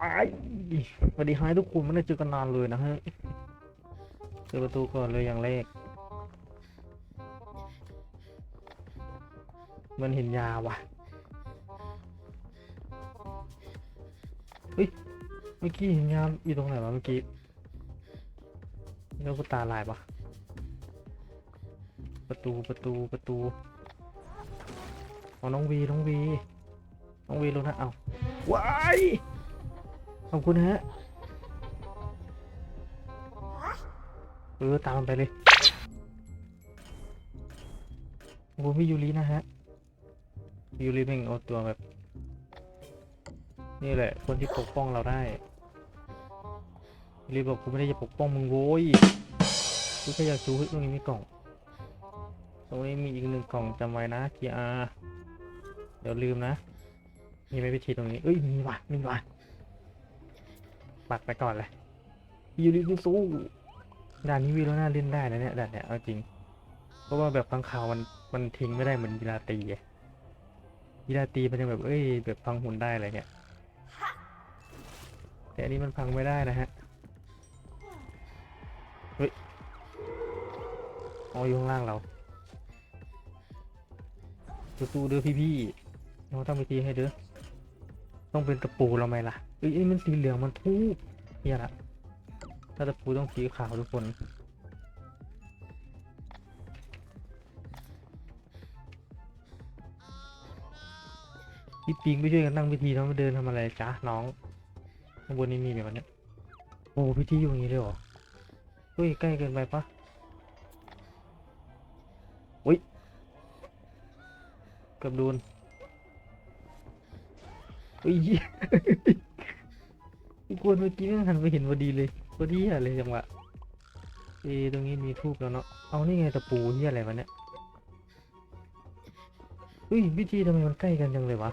ไอสวัสดีฮายทุกคนไม่ได้เจอกันนานเลยนะฮะเปิดประตูก่อนเลยอย่างแรกมันเห็นยาว่ะ เฮ้ย เมื่อกี้เห็นยาอยู่ตรงไหนวะเมื่อกี้แล้วกูตาลายปะประตูประตูประตูเอาน้องวีน้องวีน้องวีรู้นะเอาว้าย ขอบคุณฮะเออตามมันไปเลยขอบคุณพี่ยูรินะฮะยูริแม่งเอาตัวแบบ นี่แหละ คนที่ปกป้องเราได้ยูริบอกกูไม่ได้จะปกป้องมึงโว้ยกูแค่อยากดูเฮ้ยตรงนี้มีกล่อง ตรงนี้มีอีกหนึ่งกล่องจำไว้นะเกียร์เดี๋ยวลืมนะ มีไหมพิธีตรงนี้ เอ้ยมีว่ะมีว่ะ ปัดไปก่อนเลยยูริสู้ด่านนี้วีโรน่าเล่นได้นะเนี่ยด่านเนี่ยเอาจริง เพราะว่าแบบฟังข่าวมันมันทิ้งไม่ได้เหมือนกีฬาตีกีฬาตีมันยังแบบเอ้ยแบบพังหุ่นได้อะไรเงี้ยแต่อันนี้มันพังไม่ได้นะฮะเฮ้ยอ๋ออยู่ข้างล่างเราสู้ๆเด้อพี่ๆเราต้องไปตีให้เด้อ ต้องเป็นตะปูเราไหมล่ะเอ้ยเอ้มันสีเหลืองมันทูบเนี่ยละถ้าตะปูต้องสีขาวทุกคนพี่ปิงไปช่วยกันตั้งพิธีน้องไปเดินทำอะไรจ๊ะน้องข้างบนนี้มีแบบนี้โอ้พิธีอยู่อย่างนี้เลยเหรอเฮ้ยใกล้เกินไปปะอุ้ยเกับโดน เฮ้ยทุกคนเมื่อกี้แม่งหันไปเห็นพอดีเลยพอดีอะไรจังหวะเอตรงนี้มีทูบแล้วเนาะ เอานี่ไงตะปูที่อะไรวะเนี่ยเฮ้ยพิธีทำไมมันใกล้กันจังเลยวะ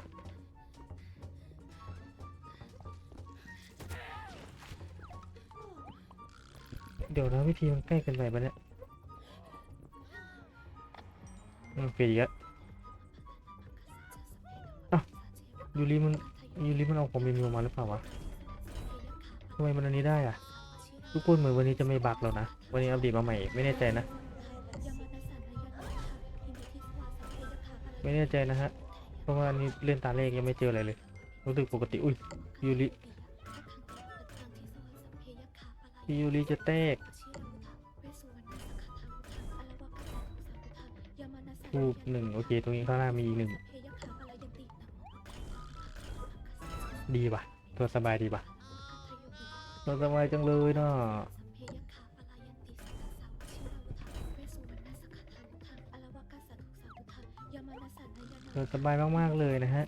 เดี๋ยวนะวิธีมันใกล้กันไปปะเนี่ยอืมเปลี่ยนอีกแล้วอ้าวยูริมัน ยูริมันเอาของเมนูมาหรือเปล่าวะทำไมมันอันนี้ได้อะทุกคนเหมือนวันนี้จะไม่บักแล้วนะ วันนี้อัปเดตมาใหม่ ไม่แน่ใจนะ ไม่แน่ใจนะฮะ เพราะว่าอันนี้เล่นตาเลขยังไม่เจออะไรเลย รู้สึกปกติ อุ้ยยูริยูริจะแตกทูบหนึ่งโอเค ตรงนี้ข้างหน้ามีอีกหนึ่ง ดีป่ะ ตัวสบายดีป่ะ ตัวสบายจังเลยเนาะตัวสบายมาก ๆ เลยนะฮะ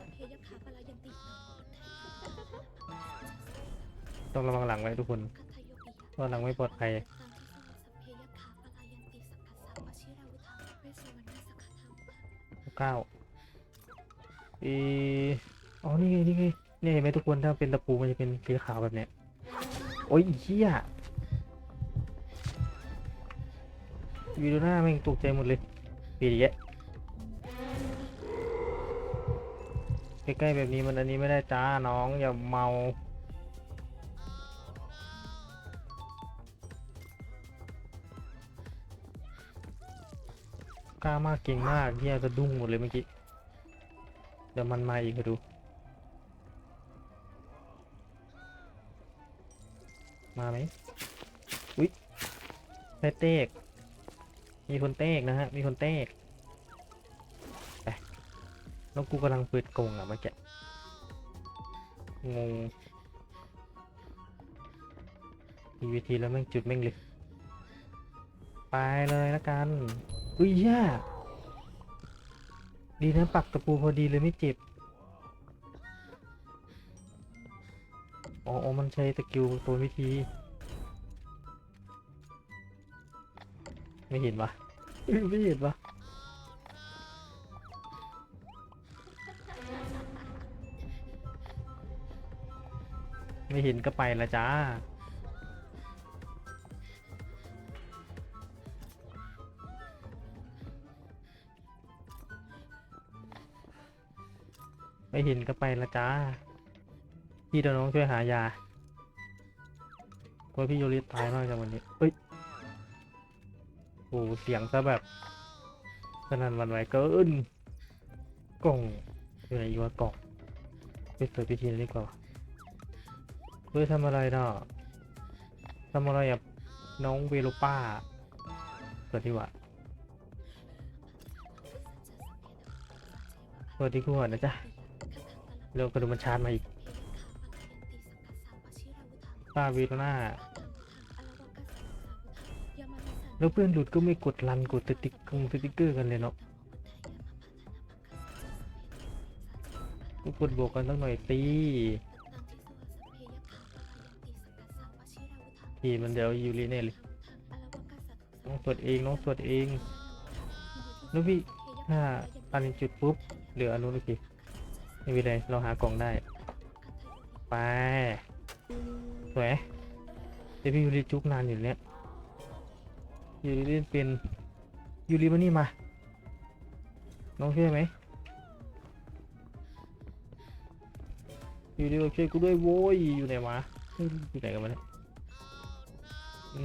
ต้องระวังหลังไว้ทุกคนเพราะหลังไม่ปลอดภัยเก้าเอออ๋อ นี่ไง นี่ไง เนี่ยเห็นไหมทุกคนถ้าเป็นตะปูมันจะเป็นสีขาวแบบเนี้ยโอ้ยเหี้ยวีดูหน้าแม่งตกใจหมดเลยปีดีแยะใกล้ๆแบบนี้มันอันนี้ไม่ได้จ้าน้องอย่าเมากล้ามากเก่งมากเฮียกระดุ้งหมดเลยเมื่อกี้ เดี๋ยวมันมาอีกมาดู มาไหมอุ๊ยได้เตก มีคนเตกนะฮะ มีคนเตกไปแล้วกูกำลังเปิดกงอะเมื่อกี้งงมีวิธีแล้วแม่งจุดแม่งเลยไปเลยละกัน อุ้ยย่าดีนะปักตะปูพอดีเลยไม่เจ็บ อ๋ออ๋อมันใช้สกิลตัววิธี ไม่เห็นวะไม่เห็นวะไม่เห็นก็ไปละจ้าไม่เห็นก็ไปละจ้า พี่เดี๋ยวน้องช่วยหายากลัวพี่โยริตายมากจากวันนี้เฮ้ยโอ้เสียงซะแบบสนั่นวันไหวเกินกล่องอยู่ไหนอยู่วะกล่องไปเปิดพิธีดีกว่าเฮ้ยทำอะไรเนาะทำอะไรกับน้องเวโลป้าเปิดดีกว่าเปิดดีกว่านะจ๊ะเร็วกระดูมันชาร์จมาอีก ป้าเวโรน่าแล้วเพื่อนหลุดก็ไม่กดรันกดสติ๊กกงสติ๊กเกอร์กันเลยเนาะก็กดบวกกันสักหน่อยตีทีมันเดี๋ยวยูริเน่เลยน้องสวดเองน้องสวดเองแล้วพี่ถ้าปันจุดปุ๊บเหลืออันนู้นโอเคไม่เป็นไรเราหากล่องได้ ไปส วยเดี๋ยวพี่ยูริจุกนานอยู่เนี้ยยูริเล่นเป็นยูริมานี่มา น้องช่วยไหมยูริบอกช่วยกูด้วยโว้ยอยู่ไหนวะอยู่ไหนกันมาเนี่ยอื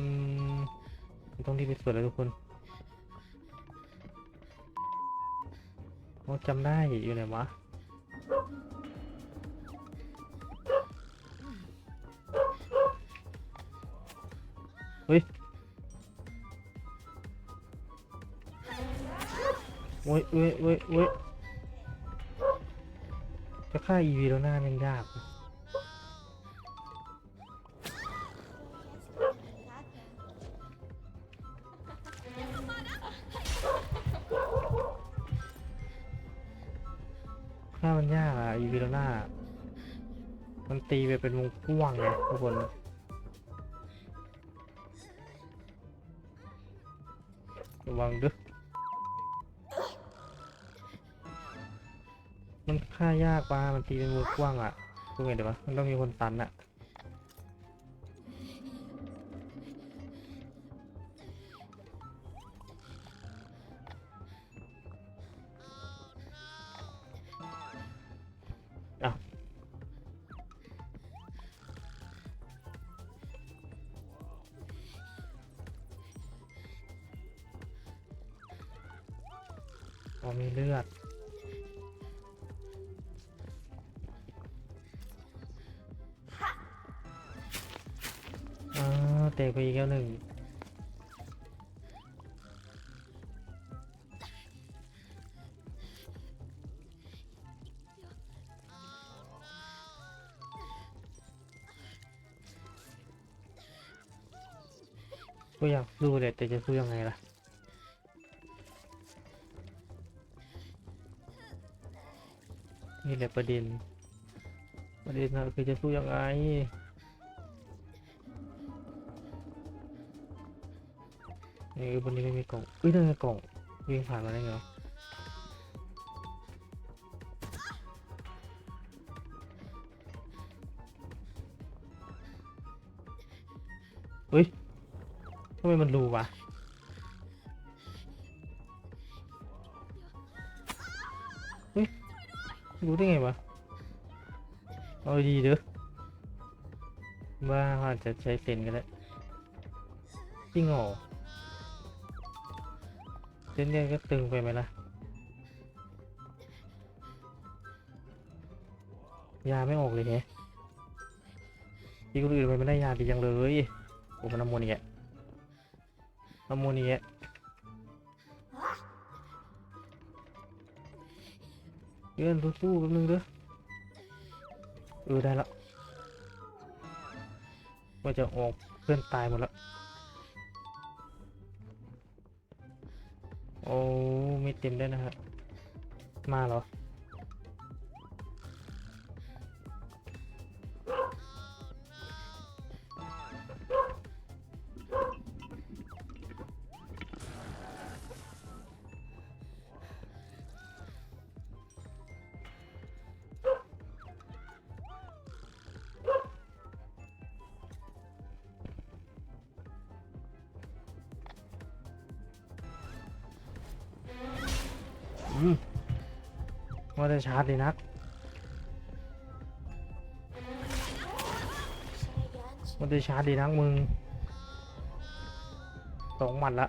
มต้องรีบไปสวดแล้วทุกคนโอ้จำได้อยู่ไหนวะ ฮ้ยโอ้ยเว้ยเว้ยเว้ยจะฆ่าอีวีแล้วหน้ามันยากนะฆ่ามันยากอะอีวีแล้วหน้ามันตีไปเป็นวงกว้างไงทุกคน ระวังเด้วยมันฆ่ายากปะมันตีเป็นวงกว้างอะพูดไงเดี๋ยววะมันต้องมีคนตันอะ มีเลือดอ่าเตะไปอีกแล้วหนึ่งก็อยากสู้เลยแต่จะสู้ยังไงล่ะ นี่แหละประเด็น ประเด็นนะคือจะสู้ยังไงเอ้ยบนนี้ไม่มีกล่องเอ้ยนั่นไงกล่องวิ่งผ่านมาได้ไงวะเฮ้ยทำไมมันรูวะ รู้ได้ไงวะเอาดีเด้อบ้าอาจจะใช้เซนก็ได้จริงเหรอเส้นเลือดก็ตึงไปไหมล่ะ ยาไม่ออกเลยแฮะที่คนอื่นมันไม่ได้ยาดีจังเลยโอ้มันน้ำมนต์อีกแกน้ำมนต์อีกแก เพื่อนสู้ๆแป๊บนึงเด้อเออได้ละว่าจะออกเพื่อนตายหมดแล้วโอ้ไม่เต็มได้นะฮะมาเหรอ ว่าจะชาร์จเลยนักมันจะช้าดีนักมึงสองหมัดละ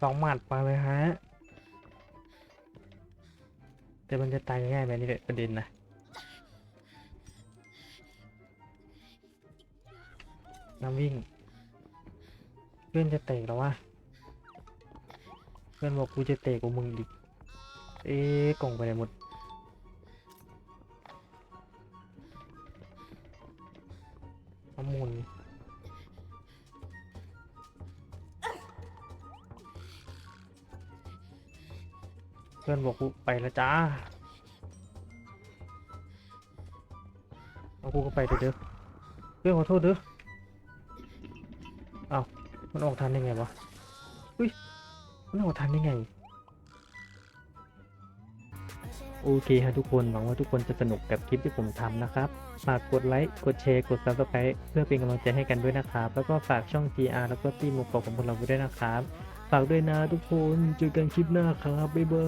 สองหมัดไปเลยฮะแต่มันจะตายง่ายไหมนี่แหละประเด็นนะน้ำวิ่ง เพื่อนจะเตะแล้ววะเพื่อนบอกกูจะเตะกูมึงดิเอ๊ะกล่องไปไหนหมดน้ำมูลเพื่อนบอกกูไปแล้วจ้าเอากูก็ไปเถอะเด้อเพื่อนขอโทษเด้อ มันออกทันได้ไงวะ อุ้ย มันออกทันได้ไง โอเคครับทุกคน หวังว่าทุกคนจะสนุกกับคลิปที่ผมทำนะครับ ฝากกดไลค์ กดแชร์ กด subscribe เพื่อเป็นกำลังใจให้กันด้วยนะครับ แล้วก็ฝากช่อง GR แล้วก็ตีมุกกของพวกเราไว้ด้วยนะครับ ฝากด้วยนะทุกคน เจอกันคลิปหน้าครับ บ๊ายบา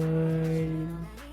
ย